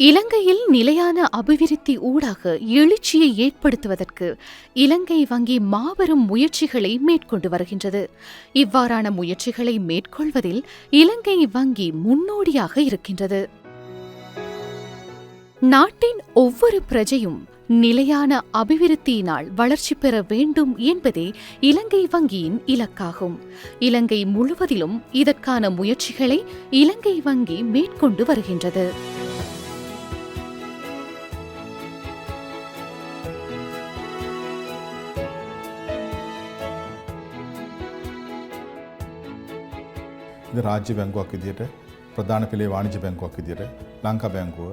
இலங்கையில் நிலையான அபிவிருத்தி ஊடாக எழுச்சியை ஏற்படுத்துவதற்கு இலங்கை வங்கி மாபெரும் முயற்சிகளை மேற்கொண்டு வருகின்றது. இவ்வாறான முயற்சிகளை மேற்கொள்வதில் இலங்கை வங்கி முன்னோடியாக இருக்கின்றது. நாட்டின் ஒவ்வொரு பிரஜையும் நிலையான அபிவிருத்தியினால் வளர்ச்சி பெற வேண்டும் என்பதே இலங்கை வங்கியின் இலக்காகும். இலங்கை முழுவதிலும் இதற்கான முயற்சிகளை இலங்கை வங்கி மேற்கொண்டு வருகின்றது. ඉද රාජ්‍ය බැංකුවක් විදියට ප්‍රධාන පෙළේ වාණිජ බැංකුවක් විදියට ලංකා බැංකුව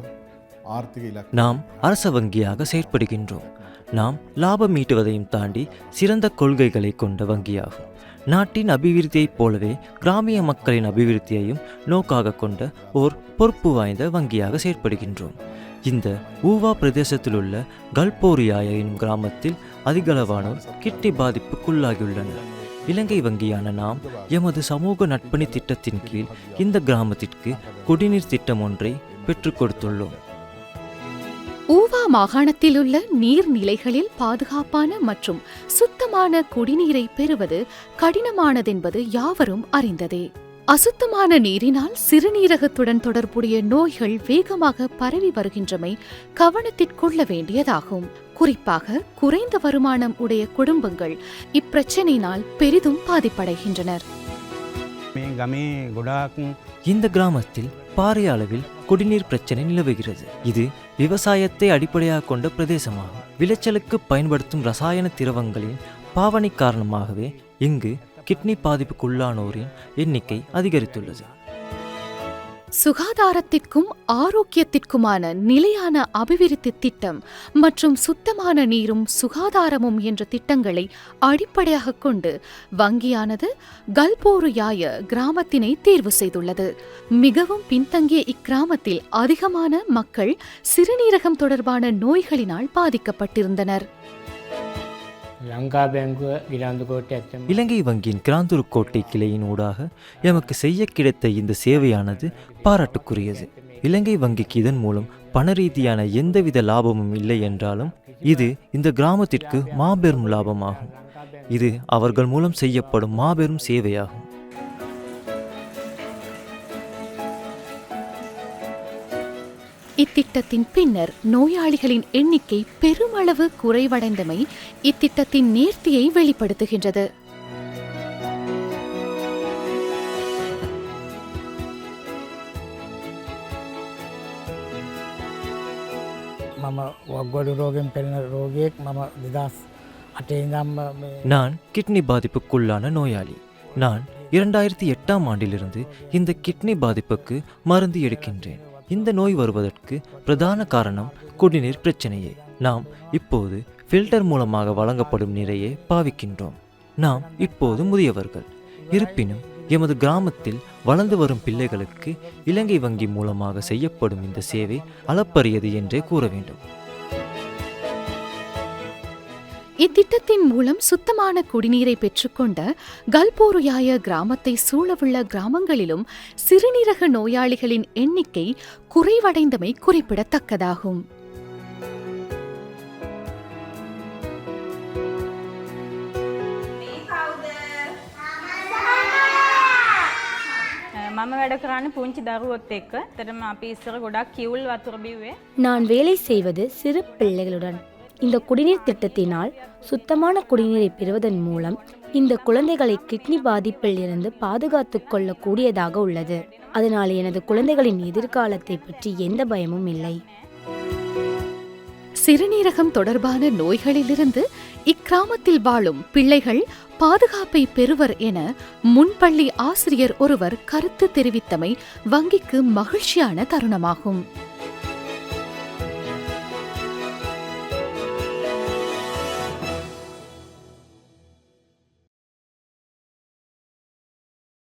ආර්ථික ඉලක් நாம் அரச வங்கியாக செயற்படுகின்றோம் நாம் லாபம் ஈட்டுவதையும் தாண்டி சிறந்த கொள்கைகளை கொண்ட வங்கியாகும் நாட்டின் அபிவிருத்தியைப் போலவே கிராமிய மக்களின் அபிவிருத்தியையும் நோக்காக கொண்ட ஓர் பொறுப்பு வாய்ந்த வங்கியாக செயற்படுகின்றோம் இந்த ஊவா பிரதேசத்திலுள்ள கல்போரியாய எனும் கிராமத்தில் அதிகளவானோர் கிட்னி பாதிப்புக்குள்ளாகியுள்ளனர் இலங்கை வங்கியான நாம் எமது சமூக நட்பணி திட்டத்தின் கீழ் இந்த கிராமத்திற்கு குடிநீர் திட்டம் ஒன்றை பெற்றுக் கொடுத்துள்ளோம். ஊவா மாகாணத்தில் உள்ள நீர்நிலைகளில் பாதுகாப்பான மற்றும் சுத்தமான குடிநீரை பெறுவது கடினமானதென்பது யாவரும் அறிந்ததே. அசுத்தமான நீரினால் சிறுநீரகத்துடன் தொடர்புடைய நோய்கள் வேகமாக பரவி வருகின்றமை கவனத்திற்கொள்ள வேண்டியதாகும். குறிப்பாக குறைந்த வருமானம் உடைய குடும்பங்கள் இப்பிரச்சனையினால் பெரிதும் பாதிப்படைகின்றனர். இந்த கிராமத்தில் பாறை அளவில் குடிநீர் பிரச்சனை நிலவுகிறது. இது விவசாயத்தை அடிப்படையாக கொண்ட பிரதேசமாகும். விளைச்சலுக்கு பயன்படுத்தும் ரசாயன திரவங்களின் பாவனை காரணமாகவே இங்கு கிட்னி பாதிப்புக்குள்ளானோரின் எண்ணிக்கை அதிகரித்துள்ளது. சுகாதாரத்திற்கும் ஆரோக்கியத்திற்குமான நிலையான அபிவிருத்தி திட்டம் மற்றும் சுத்தமான நீரும் சுகாதாரமும் என்ற திட்டங்களை அடிப்படையாக கொண்டு வங்கியானது கல்போருயாய கிராமத்தினை தேர்வு செய்துள்ளது. மிகவும் பின்தங்கிய இக்கிராமத்தில் அதிகமான மக்கள் சிறுநீரகம் தொடர்பான நோய்களினால் பாதிக்கப்பட்டிருந்தனர். லங்கா பேங்கு கிராந்துக்கோட்டை இலங்கை வங்கியின் கிராந்தூர் கோட்டை கிளையின் ஊடாக எமக்கு செய்ய கிடைத்த இந்த சேவையானது பாராட்டுக்குரியது. இலங்கை வங்கிக்கு இதன் மூலம் பண ரீதியான எந்தவித லாபமும் இல்லை என்றாலும் இது இந்த கிராமத்திற்கு மாபெரும் லாபமாகும். இது அவர்கள் மூலம் செய்யப்படும் மாபெரும் சேவையாகும். இத்திட்டத்தின் பின்னர் நோயாளிகளின் எண்ணிக்கை பெருமளவு குறைவடைந்தமை இத்திட்டத்தின் நேர்த்தியை வெளிப்படுத்துகின்றது මම වක්ගොඩු රෝගෙන් පෙළෙන රෝගයෙක් මම දෙදස් අටේදම් நான் கிட்னி பாதிப்புக்குள்ளான நோயாளி நான் இரண்டாயிரத்தி எட்டாம் ஆண்டிலிருந்து இந்த கிட்னி பாதிப்புக்கு மருந்து எடுக்கின்றேன் இந்த நோய் வருவதற்கு பிரதான காரணம் குடிநீர் பிரச்சனையே. நாம் இப்போது ஃபில்டர் மூலமாக வழங்கப்படும் நீரையே பாவிக்கின்றோம். நாம் இப்போது முதியவர்கள். இருப்பினும் எமது கிராமத்தில் வளர்ந்து வரும் பிள்ளைகளுக்கு இலங்கை வங்கி மூலமாக செய்யப்படும் இந்த சேவை அளப்பரியது என்றே கூற வேண்டும். இத்திட்டத்தின் மூலம் சுத்தமான குடிநீரை பெற்றுக்கொண்ட கல்போருயாய கிராமத்தை சூழவுள்ள கிராமங்களிலும் சிறுநீரக நோயாளிகளின் எண்ணிக்கை குறைவடைந்தமை குறிப்பிடத்தக்கதாகும். நான் வேலை செய்வது சிறு பிள்ளைகளுடன். இந்த குடிநீர் திட்டத்தினால் சுத்தமான குடிநீரை பெறுவதன் மூலம் இந்த குழந்தைகளை கிட்னி பாதிப்பில் இருந்து பாதுகாத்து கொள்ளக்கூடியதாக உள்ளது. அதனால் எனது குழந்தைகளின் எதிர்காலத்தை பற்றி எந்த பயமும் இல்லை. சிறுநீரகம் தொடர்பான நோய்களிலிருந்து இக்கிராமத்தில் வாழும் பிள்ளைகள் பாதுகாப்பை பெறுவர் என முன்பள்ளி ஆசிரியர் ஒருவர் கருத்து தெரிவித்தமை வங்கிக்கு மகிழ்ச்சியான தருணமாகும்.